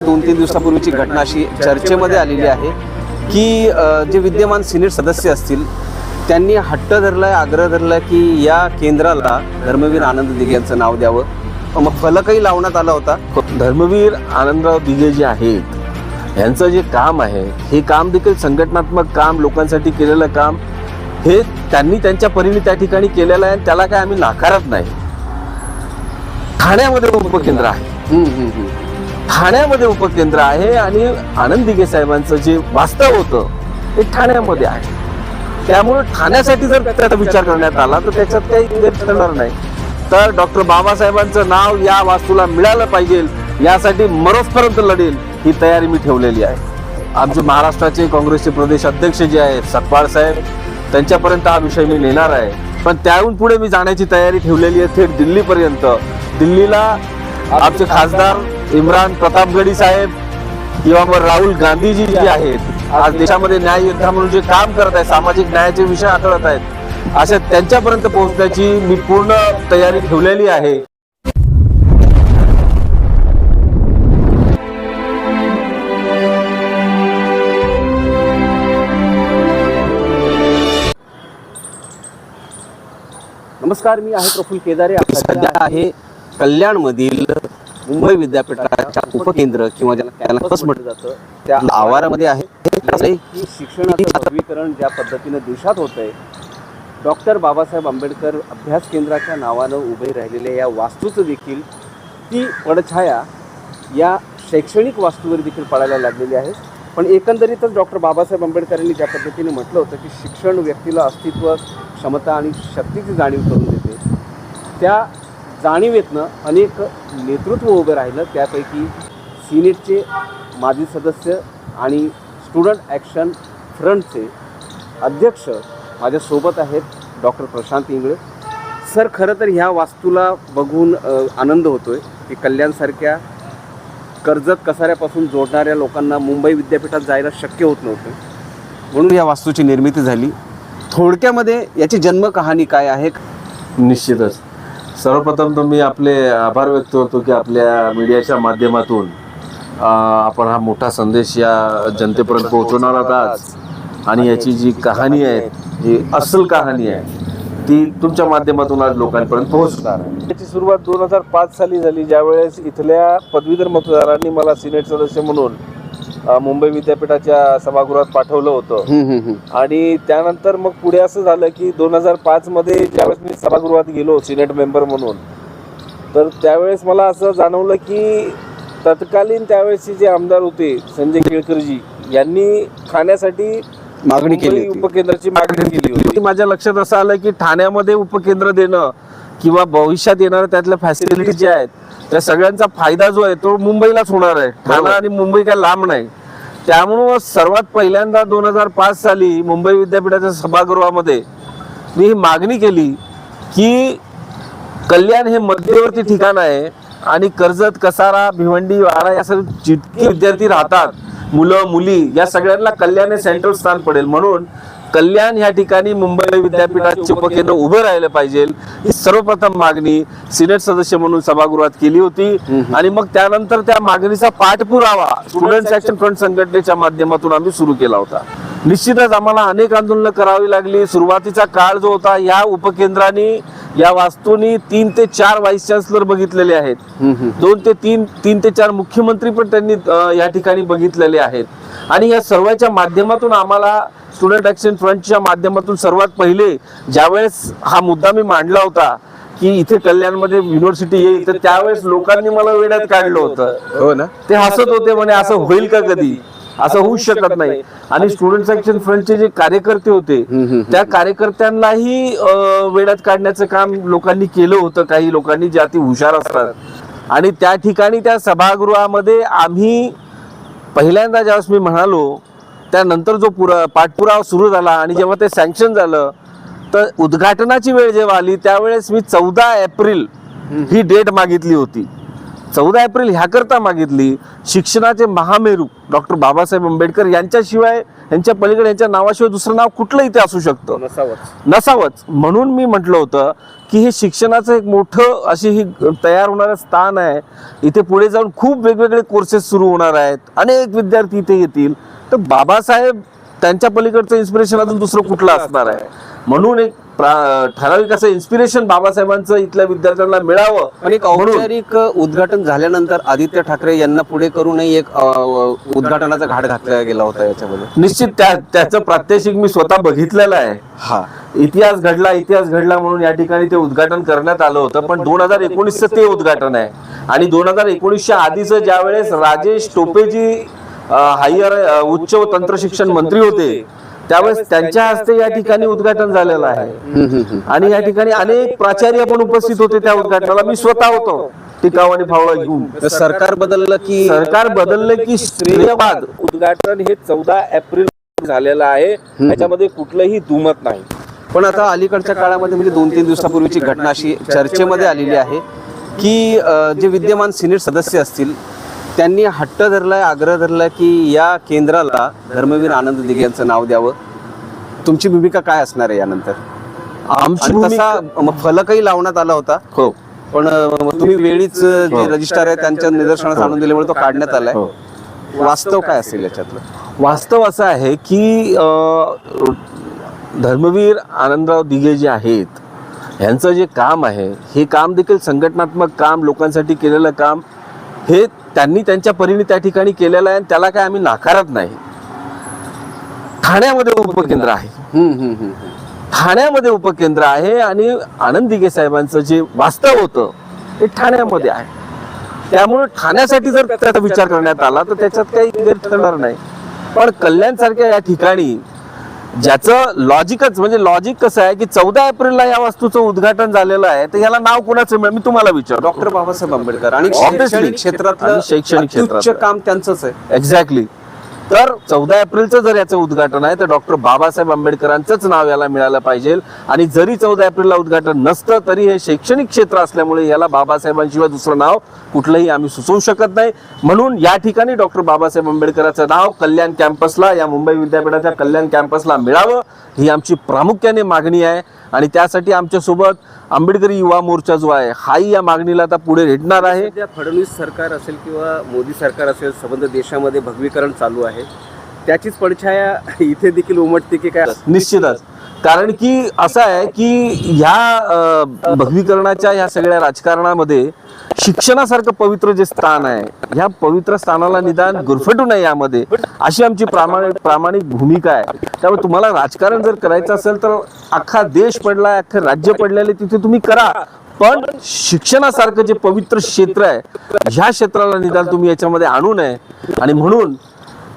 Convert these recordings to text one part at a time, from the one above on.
दोन तीन दिवसापूर्वीची घटना अशी चर्चेमध्ये आलेली आहे की जे विद्यमान सिनेट सदस्य असतील त्यांनी हट्ट धरलाय आग्रह धरलाय की या केंद्राला धर्मवीर आनंद दिघे यांचं नाव द्यावं. मग फलकही लावण्यात आला होता. धर्मवीर आनंदराव दिघे जे आहेत यांचं जे काम आहे हे काम देखील संघटनात्मक काम लोकांसाठी केलेलं काम हे त्यांनी त्यांच्या परीने त्या ठिकाणी केलेलं आहे आणि त्याला काय आम्ही नाकारत नाही. ठाण्यामध्ये उपकेंद्र आहे. ठाण्यामध्ये उपकेंद्र आहे आणि आनंद दिघे साहेबांचं जे वास्तव होतं ते ठाण्यामध्ये आहे. त्यामुळे ठाण्यासाठी जर त्याचा विचार करण्यात आला तर त्याच्यात काही गैर ठरणार नाही. तर डॉक्टर बाबासाहेबांचं नाव या वास्तूला मिळालं पाहिजे यासाठी मरोजपर्यंत लढेल ही तयारी मी ठेवलेली आहे. आमचे महाराष्ट्राचे काँग्रेसचे प्रदेश अध्यक्ष जे आहेत सतपाळ साहेब त्यांच्यापर्यंत हा विषय मी नेणार आहे. पण त्याहून पुढे मी जाण्याची तयारी ठेवलेली आहे थेट दिल्लीपर्यंत. दिल्लीला आमचे खासदार इम्रान प्रतापगडी साहेब किंवा मग राहुल गांधीजी जे आहेत आज देशामध्ये न्याय योद्धा म्हणून जे काम करत आहेत सामाजिक न्यायाचे विषय हाताळत आहेत अशा त्यांच्यापर्यंत पोहोचण्याची मी पूर्ण तयारी ठेवलेली आहे. नमस्कार मी आहे प्रफुल्ल केदारे. आहे कल्याणमधील मुंबई विद्यापीठाच्या उपकेंद्र किंवा ज्याला कॅम्पस म्हटलं जातं त्या आवारामध्ये आहे. की शिक्षणाचं नवीकरण ज्या पद्धतीनं देशात होत आहे डॉक्टर बाबासाहेब आंबेडकर अभ्यास केंद्राच्या नावानं उभे राहिलेल्या या वास्तूचं देखील ती पडछाया या शैक्षणिक वास्तूवर देखील पडायला लागलेली आहे. पण एकंदरीतच डॉक्टर बाबासाहेब आंबेडकरांनी ज्या पद्धतीने म्हटलं होतं की शिक्षण व्यक्तीला अस्तित्व क्षमता आणि शक्तीची जाणीव करून देते त्या जाणीवेतनं अनेक नेतृत्व उभं राहिलं. त्यापैकी सिनेटचे माजी सदस्य आणि स्टुडंट ॲक्शन फ्रंटचे अध्यक्ष माझ्यासोबत आहेत डॉक्टर प्रशांत इंगळे. सर खरं तर ह्या वास्तूला बघून आनंद होतो आहे की कल्याणसारख्या कर्जत कसाऱ्यापासून जोडणाऱ्या लोकांना मुंबई विद्यापीठात जायला शक्य होत नव्हतं. म्हणून या वास्तूची निर्मिती झाली. थोडक्यामध्ये याची जन्मकहाणी काय आहे? निश्चितच. सर्वप्रथम तर मी आपले आभार व्यक्त करतो की आपल्या मीडियाच्या माध्यमातून आपण हा मोठा संदेश या जनतेपर्यंत पोहोचवणार आहात आज. आणि याची जी कहाणी आहे जी अस्सल कहाणी आहे ती तुमच्या माध्यमातून आज लोकांपर्यंत पोहोचणार याची सुरुवात दोन हजार पाच साली झाली ज्यावेळेस इथल्या पदवीधर मतदारांनी मला सिनेट सदस्य म्हणून मुंबई विद्यापीठाच्या सभागृहात पाठवलं होतं. आणि त्यानंतर मग पुढे असं झालं की दोन हजार पाच मध्ये ज्यावेळेस मी सभागृहात गेलो सिनेट मेंबर म्हणून तर त्यावेळेस मला असं जाणवलं की तत्कालीन त्यावेळेसचे जे आमदार होते संजय केळकरजी यांनी ठाण्यासाठी मागणी केली. उपकेंद्राची मागणी केली होती माझ्या लक्षात असं आलं की ठाण्यामध्ये उपकेंद्र देणं किंवा भविष्यात येणाऱ्या त्यातल्या फॅसिलिटीज ज्या आहेत त्या सगळ्यांचा फायदा जो आहे तो मुंबईलाच होणार आहे. ठाणा आणि मुंबई काय लांब नाही. त्यामुळं सर्वात पहिल्यांदा दोन हजार पाच साली मुंबई विद्यापीठाच्या सभागृहामध्ये मी ही मागणी केली की कल्याण हे मध्यवर्ती ठिकाण आहे आणि कर्जत कसारा भिवंडी वाडा या सर्व जितके विद्यार्थी राहतात मुलं मुली या सगळ्यांना कल्याण हे सेंट्रल स्थान पडेल. म्हणून कल्याण या ठिकाणी मुंबई विद्यापीठाचे उपकेंद्र उभं राहिलं पाहिजे. ही सर्वप्रथम मागणी सिनेट सदस्य म्हणून सभागृहात केली होती. आणि मग त्यानंतर त्या मागणीचा पाठपुरावा स्टुडंट ऍक्शन फ्रंट संघटनेच्या माध्यमातून आम्ही सुरू केला होता. निश्चितच आम्हाला अनेक आंदोलनं करावी लागली. सुरुवातीचा काळ जो होता या उपकेंद्राने या वास्तूनी तीन ते चार व्हाईस चान्सलर बघितलेले आहेत. दोन ते तीन तीन ते चार मुख्यमंत्री पण त्यांनी या ठिकाणी बघितलेले आहेत. आणि या सर्वांच्या माध्यमातून आम्हाला स्टुडंट ऍक्शन फ्रंटच्या माध्यमातून सर्वात पहिले ज्यावेळेस हा मुद्दा मी मांडला होता की इथे कल्याणमध्ये युनिव्हर्सिटी येईल तर त्यावेळेस लोकांनी मला वेड्यात काढलं होतं. हो ना? ते हसत होते म्हणे असं होईल का कधी? असं होऊच शकत नाही. आणि स्टुडंट सेक्शन फ्रंटचे जे कार्यकर्ते होते. त्या कार्यकर्त्यांनाही वेड्यात काढण्याचं काम लोकांनी केलं होतं. काही लोकांनी जे अति हुशार असतात. आणि त्या ठिकाणी त्या सभागृहामध्ये आम्ही पहिल्यांदा ज्यावेळेस मी म्हणालो त्यानंतर जो पुरा पाठपुरावा सुरू झाला आणि जेव्हा ते सँक्शन झालं तर उद्घाटनाची वेळ जेव्हा आली त्यावेळेस मी चौदा एप्रिल ही डेट मागितली होती. चौदा एप्रिल ह्याकरता मागितली शिक्षणाचे महामेरू डॉक्टर बाबासाहेब आंबेडकर यांच्याशिवाय यांच्या पलीकडे यांच्या नावाशिवाय दुसरं नाव कुठलं इथे असू शकतं? नसावंच. नसावंच. म्हणून मी म्हटलं होतं की हे शिक्षणाचं एक मोठं अशी ही तयार होणारं स्थान आहे. इथे पुढे जाऊन खूप वेगवेगळे कोर्सेस सुरू होणार आहेत. अनेक विद्यार्थी इथे येतील. तर बाबासाहेब त्यांच्या पलीकडचं इन्स्पिरेशन अजून दुसरं कुठलं असणार आहे? म्हणून एक ठराविक असं इन्स्पिरेशन बाबासाहेबांचं इथल्या विद्यार्थ्यांना मिळावं. पण एक औपचारिक उद्घाटन झाल्यानंतर आदित्य ठाकरे यांना पुढे करूनही एक उद्घाटनाचा घाट घातला गेला होता याच्यामध्ये. निश्चित त्या त्याचं प्रात्यक्षिक मी स्वतः बघितलेलं आहे. हा. इतिहास घडला इतिहास घडला म्हणून या ठिकाणी ते उद्घाटन करण्यात आलं होतं. पण दोन हजार एकोणीसचं ते उद्घाटन आहे. आणि दोन हजार एकोणीसच्या आधीचं ज्यावेळेस राजेश टोपेजी हायर उच्च व तंत्र शिक्षण मंत्री होते त्यावेळेस त्यांच्या हस्ते या ठिकाणी उद्घाटन झालेलं आहे. आणि या ठिकाणी अनेक प्राचार्य पण उपस्थित होते त्या उद्घाटनाला. मी स्वतः होतो. टिकाव आणि फावळा घेऊन. सरकार बदललं की सरकार बदललं की श्रेयवाद उद्घाटन हे चौदा एप्रिल झालेलं आहे. त्याच्यामध्ये कुठलंही दुमत नाही. पण आता अलीकडच्या काळामध्ये म्हणजे दोन तीन दिवसापूर्वीची घटना अशी चर्चेमध्ये आलेली आहे की जे विद्यमान सिनेट सदस्य असतील त्यांनी हट्ट धरलाय आग्रह धरलाय की या केंद्राला धर्मवीर आनंद दिघे यांचं नाव द्यावं. तुमची भूमिका काय असणार आहे यानंतर? आमची तसा फलकही लावण्यात आला होता. हो. पण तुम्ही वेळीच अ, जे हो. रजिस्टर आहे त्यांच्या निदर्शनास आणून दिल्यामुळे तो काढण्यात आलाय. हो. वास्तव काय असेल याच्यातलं? वास्तव असं आहे की धर्मवीर आनंदराव दिघे जे आहेत यांचं जे काम आहे हे काम देखील संघटनात्मक काम लोकांसाठी केलेलं काम हे त्यांनी त्यांच्या परीने त्या ठिकाणी केलेलं आहे आणि त्याला काय आम्ही नाकारत नाही. ठाण्यामध्ये उपकेंद्र आहे. हम्म, हम्म, हम्म. ठाण्यामध्ये उपकेंद्र आहे आणि आनंद दिघे साहेबांचं जे वास्तव होतं ते ठाण्यामध्ये आहे. त्यामुळे ठाण्यासाठी जर त्याचा विचार करण्यात आला तर त्याच्यात काही गैर ठरणार नाही. पण कल्याण सारख्या या ठिकाणी ज्याचं लॉजिकच म्हणजे लॉजिक कसं आहे की चौदा एप्रिलला या वास्तूचं उद्घाटन झालेलं आहे तर याला नाव कोणाचं मिळेल मी तुम्हाला विचारतो डॉक्टर बाबासाहेब आंबेडकर आणि. शैक्षणिक क्षेत्रातलं आणि शैक्षणिक क्षेत्रातलं. काम त्यांचंच आहे एक्झॅक्टली तर चौदा एप्रिलचं जर याचं उद्घाटन आहे तर डॉक्टर बाबासाहेब आंबेडकरांचंच नाव याला मिळालं पाहिजे. आणि जरी चौदा एप्रिलला उद्घाटन नसतं तरी हे शैक्षणिक क्षेत्र असल्यामुळे याला बाबासाहेबांशिवाय दुसरं नाव कुठलंही आम्ही सुचवू शकत नाही. म्हणून या ठिकाणी डॉक्टर बाबासाहेब आंबेडकरांचं नाव कल्याण कॅम्पसला या मुंबई विद्यापीठाच्या कल्याण कॅम्पसला मिळावं. ही आमची प्रामुख्याने मागणी आहे. आणि त्यासाठी आमच्यासोबत आंबेडकरी युवा मोर्चा जो आहे हाही या मागणीला आता पुढे रेटणार आहे. सध्या फडणवीस सरकार असेल किंवा मोदी सरकार असेल संबंध देशामध्ये भगवीकरण चालू आहे. त्याचीच पडछाया इथे देखील उमटते की काय? निश्चितच. कारण की असं आहे की ह्या भगवीकरणाच्या ह्या सगळ्या राजकारणामध्ये शिक्षणासारखं पवित्र जे स्थान आहे ह्या पवित्र स्थानाला निदान गुरफटू नये यामध्ये अशी आमची प्रामाणिक प्रामाणिक भूमिका आहे. त्यामुळे तुम्हाला राजकारण जर करायचं असेल तर अख्खा देश पडला अख्खं राज्य पडलेले तिथे तुम्ही करा. पण शिक्षणासारखं जे पवित्र क्षेत्र आहे ह्या क्षेत्राला निदान तुम्ही याच्यामध्ये आणू नये. आणि म्हणून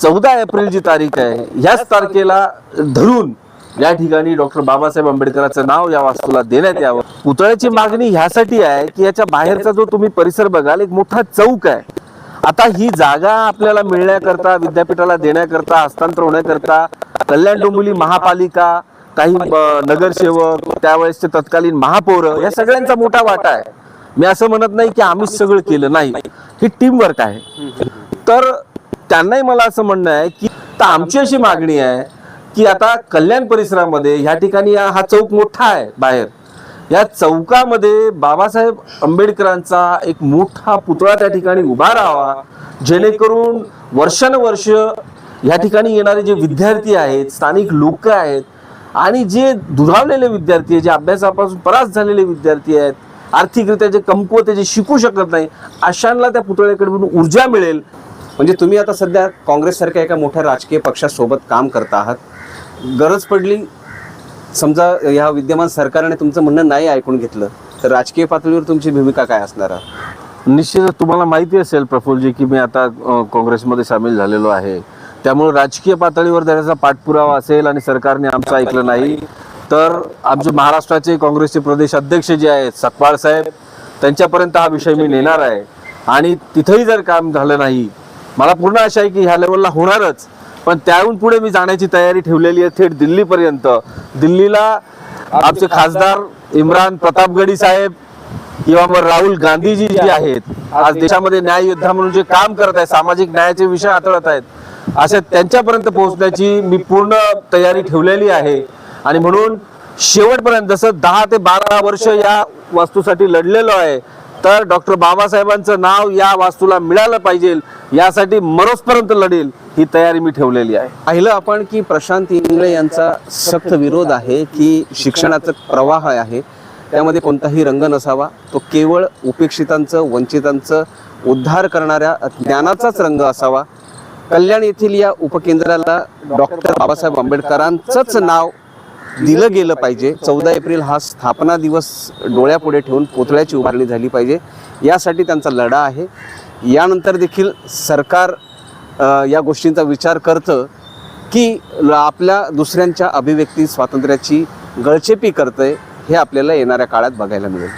चौदा एप्रिल जी तारीख आहे ह्याच तारखेला धरून या ठिकाणी डॉक्टर बाबासाहेब आंबेडकरांचं नाव या वास्तूला देण्यात यावं. पुतळ्याची मागणी ह्यासाठी आहे की याच्या बाहेरचा जो तुम्ही परिसर बघाल एक मोठा चौक आहे. आता ही जागा आपल्याला मिळण्याकरता विद्यापीठाला देण्याकरता हस्तांतर होण्याकरता कल्याण डोंबिवली महापालिका काही नगरसेवक त्यावेळेसचे तत्कालीन महापौर या सगळ्यांचा मोठा वाटा आहे. मी असं म्हणत नाही की आम्हीच सगळं केलं नाही. ही टीम वर्क आहे. तर त्यांनाही मला असं म्हणणं आहे की आमची अशी मागणी आहे की आता कल्याण परिसरामध्ये ह्या ठिकाणी हा चौक मोठा आहे बाहेर. या चौकामध्ये बाबासाहेब आंबेडकरांचा एक मोठा पुतळा त्या ठिकाणी उभा राहावा जेणेकरून वर्षानुवर्ष या ठिकाणी येणारे जे विद्यार्थी आहेत स्थानिक लोक आहेत आणि जे दुरावलेले विद्यार्थी आहेत जे अभ्यासापासून परास झालेले विद्यार्थी आहेत आर्थिकरित्या जे कमकुवत जे शिकू शकत नाही अशांना त्या पुतळ्याकडून ऊर्जा मिळेल. म्हणजे तुम्ही आता सध्या काँग्रेससारख्या एका मोठ्या राजकीय पक्षासोबत काम करता आहात. गरज पडली समजा ह्या विद्यमान सरकारने तुमचं म्हणणं नाही ऐकून घेतलं तर राजकीय पातळीवर तुमची भूमिका काय असणार? आहे निश्चितच तुम्हाला माहिती असेल प्रफुल्लजी की मी आता काँग्रेसमध्ये सामील झालेलो आहे. त्यामुळे राजकीय पातळीवर त्याचा पाठपुरावा असेल आणि सरकारने आमचं ऐकलं नाही तर आमचे महाराष्ट्राचे काँग्रेसचे प्रदेश अध्यक्ष जे आहेत सकपाळ साहेब त्यांच्यापर्यंत हा विषय मी नेणार आहे. आणि तिथंही जर काम झालं नाही मला पूर्ण आशा आहे की ह्या लेवलला होणारच. पण त्याहून पुढे मी जाण्याची तयारी ठेवलेली आहे थेट दिल्लीपर्यंत. दिल्लीला आमचे खासदार इम्रान प्रतापगडी साहेब किंवा मग राहुल गांधीजी जे आहेत आज देशामध्ये न्याय योद्धा म्हणून जे काम करत आहेत सामाजिक न्यायाचे विषय हाताळत आहेत अशा त्यांच्यापर्यंत पोहोचण्याची मी पूर्ण तयारी ठेवलेली आहे. आणि म्हणून शेवटपर्यंत जसं दहा ते बारा वर्ष या वास्तूसाठी लढलेलो आहे तर डॉक्टर बाबासाहेबांचं नाव या वास्तूला मिळालं पाहिजे यासाठी मरोजपर्यंत लढेल ही तयारी मी ठेवलेली आहे. पाहिलं आपण की प्रशांत इंगळे यांचा सक्त विरोध आहे की शिक्षणाचा प्रवाह आहे त्यामध्ये कोणताही रंग नसावा तो केवळ उपेक्षितांचं वंचितांचं उद्धार करणाऱ्या ज्ञानाचाच रंग असावा. कल्याण येथील या उपकेंद्राला डॉक्टर बाबासाहेब आंबेडकरांचंच नाव दिलं गेलं पाहिजे. चौदा एप्रिल हा स्थापना दिवस डोळ्यापुढे ठेवून पुतळ्याची उभारणी झाली पाहिजे. यासाठी त्यांचा लढा आहे. यानंतर देखील सरकार या गोष्टींचा विचार करतं की आपल्या दुसऱ्यांच्या अभिव्यक्ती स्वातंत्र्याची गळचेपी करतंय हे आपल्याला येणाऱ्या काळात बघायला मिळेल.